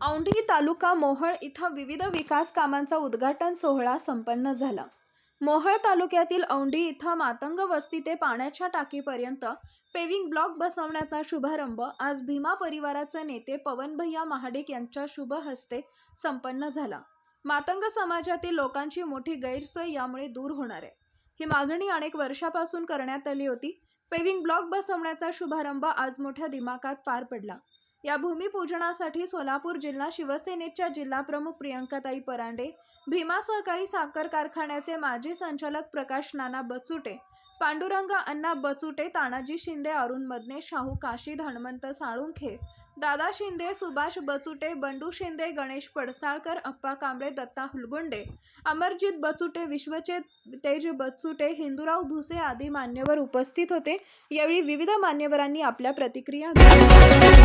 औंढी तालुका मोहळ इथं विविध विकास कामांचा उद्घाटन सोहळा संपन्न झाला. मोहळ तालुक्यातील औंढी इथं मातंग वस्ती ते पाण्याच्या टाकीपर्यंत पेविंग ब्लॉक बसवण्याचा शुभारंभ आज भीमा परिवाराचे नेते पवन भैया महाडिक यांच्या शुभ हस्ते संपन्न झाला. मातंग समाजातील लोकांची मोठी गैरसोय यामुळे दूर होणार आहे. ही मागणी अनेक वर्षापासून करण्यात आली होती. पेविंग ब्लॉक बसवण्याचा शुभारंभ आज मोठ्या दिमाखात पार पडला. या भूमिपूजनासाठी सोलापूर जिल्हा शिवसेनेच्या जिल्हाप्रमुख प्रियंकाताई परांडे भीमा सहकारी साखर कारखान्याचे माजी संचालक प्रकाश नाना बचुटे पांडुरंग अण्णा बचुटे तानाजी शिंदे अरुण मदने शाहू काशी हनुमंत साळुंखे दादा शिंदे सुभाष बचुटे बंडू शिंदे गणेश पडसाळकर अप्पा कांबळे दत्ता हुलगुंडे अमरजित बचुटे विश्वचेत तेज बचुटे हिंदूराव भुसे आदी मान्यवर उपस्थित होते. यावेळी विविध मान्यवरांनी आपल्या प्रतिक्रिया दिल्या